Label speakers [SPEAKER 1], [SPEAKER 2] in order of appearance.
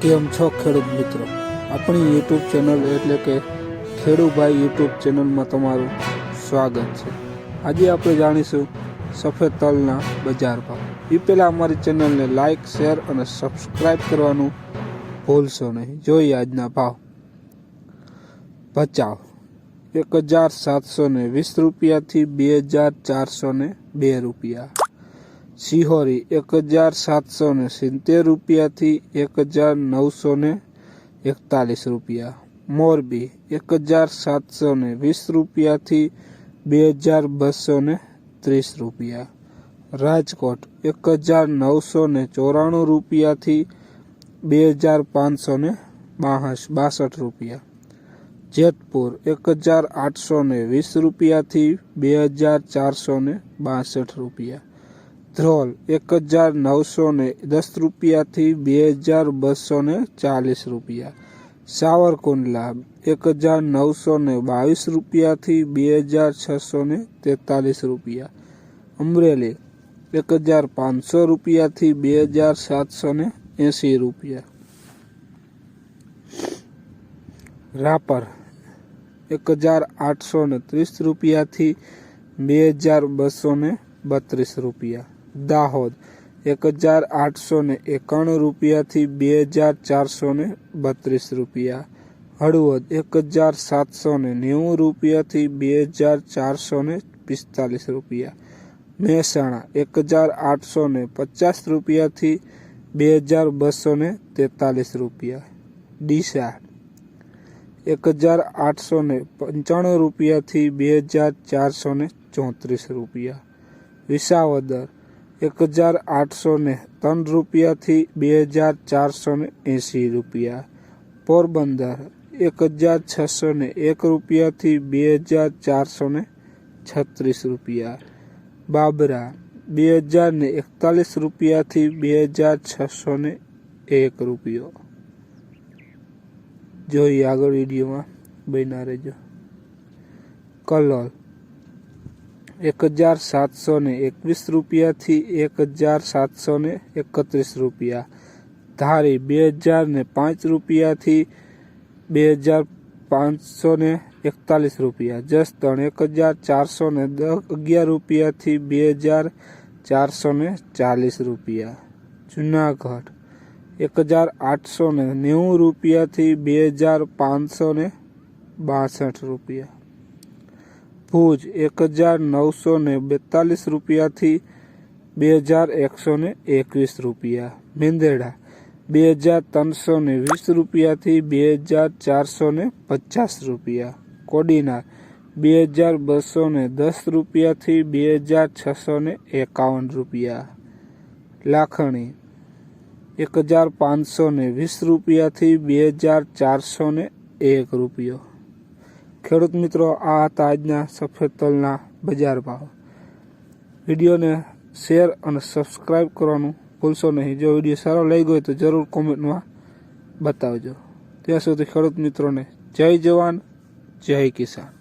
[SPEAKER 1] કેમ છો ખેડૂત મિત્રો? આપણી યુટ્યુબ ચેનલ એટલે કે ખેડૂભાઈ યુટ્યુબ ચેનલમાં તમારું સ્વાગત છે. આજે આપણે જાણીશું સફેદ તલના બજાર ભાવ. એ પહેલાં અમારી ચેનલને લાઇક શેર અને સબસ્ક્રાઈબ કરવાનું ભૂલશો નહીં. જોઈએ આજના ભાવ. ભચાવ એક હજાર સાતસો ને વીસ રૂપિયાથી બે હજાર ચારસો ને બે રૂપિયા. સિહોરી એક હજાર સાતસો ને સિત્તેર રૂપિયાથી એક હજાર નવસો ને એકતાલીસ રૂપિયા. મોરબી એક હજાર સાતસો ને વીસ રૂપિયાથી બે હજાર બસો ને ત્રીસ રૂપિયા. રાજકોટ એક હજાર નવસો ને ચોરાણું રૂપિયાથી બે હજાર પાંચસો ને બાસઠ રૂપિયા. જેતપુર એક હજાર આઠસો ને વીસ રૂપિયાથી બે હજાર ચારસો ને બાસઠ રૂપિયા. ધ્રોલ એક હજાર નવસો ને દસ રૂપિયાથી બે હજાર બસો ને ચાલીસ રૂપિયા. સાવરકુંડલા એક હજાર નવસો ને બાવીસ રૂપિયાથી બે હજાર છસો ને તેતાલીસ રૂપિયા. અમરેલી એક હજાર પાંચસો રૂપિયાથી બે હજાર સાતસો ને એંસી રૂપિયા. રાપર એક હજાર આઠસો ને ત્રીસ રૂપિયાથી બે હજાર બસો ને બત્રીસ રૂપિયા. દાહોદ એક હજાર આઠસો ને એકાણું રૂપિયાથી બે હજાર ચારસો ને બત્રીસ રૂપિયા. હળવદ એક હજાર સાતસો ને નેવું રૂપિયાથી બે હજાર ચારસો ને પિસ્તાલીસ રૂપિયા. મહેસાણા એક હજાર આઠસો ને પચાસ રૂપિયાથી બે હજાર બસો ને તેતાલીસ રૂપિયા. ડીસા એક હજાર આઠસો ને પંચાણું રૂપિયાથી બે હજાર ચારસો ને ચોત્રીસ રૂપિયા. વિસાવદર એક હજાર આઠસો ને ત્રણ રૂપિયાથી બે હજાર ચારસો ને એંસી રૂપિયા. પોરબંદર, એક હજાર છસો ને એક રૂપિયાથી બે હજાર ચારસો ને છત્રીસ રૂપિયા. બાબરા, બે હજાર ને એકતાલીસ રૂપિયાથી બે હજાર છસો ને એક રૂપિયો. જોઈએ આગળ વિડીયોમાં, બન્યા રહેજો. કલોલ એક હજાર સાતસો ને એકવીસ રૂપિયાથી એક હજાર સાતસો ને એકત્રીસ રૂપિયા. ધારી બે હજાર ને પાંચ રૂપિયાથી બે હજાર પાંચસો ને એકતાલીસ રૂપિયા. જસદણ એક હજાર ચારસો ને અગિયાર રૂપિયાથી બે હજાર ચારસો ને ચાલીસ રૂપિયા. જુનાગઢ એક હજાર આઠસો ને નેવું રૂપિયાથી બે હજાર પાંચસો ને બાસઠ રૂપિયા. ભુજ એક હજાર નવસો ને બેતાલીસ રૂપિયાથી બે હજાર એકસો ને એકવીસ રૂપિયા. મેંદેડા બે હજાર ત્રણસો ને વીસ રૂપિયાથી બે હજાર ચારસો ને પચાસ રૂપિયા. કોડીનાર બે હજાર બસો ને દસ રૂપિયાથી બે હજાર છસો ને એકાવન રૂપિયા. લાખણી એક હજાર પાંચસો ને વીસ રૂપિયાથી બે હજાર ચારસો ને એક રૂપિયો. ખેડૂત મિત્રો, આ હતા આજના સફેદ તલના બજાર ભાવ. વિડીયોને શેર અને સબસ્ક્રાઈબ કરવાનું ભૂલશો નહીં. જો વીડિયો સારો લઈ ગયો તો જરૂર કોમેન્ટમાં બતાવજો. ત્યાં સુધી ખેડૂત મિત્રોને જય જવાન, જય કિસાન.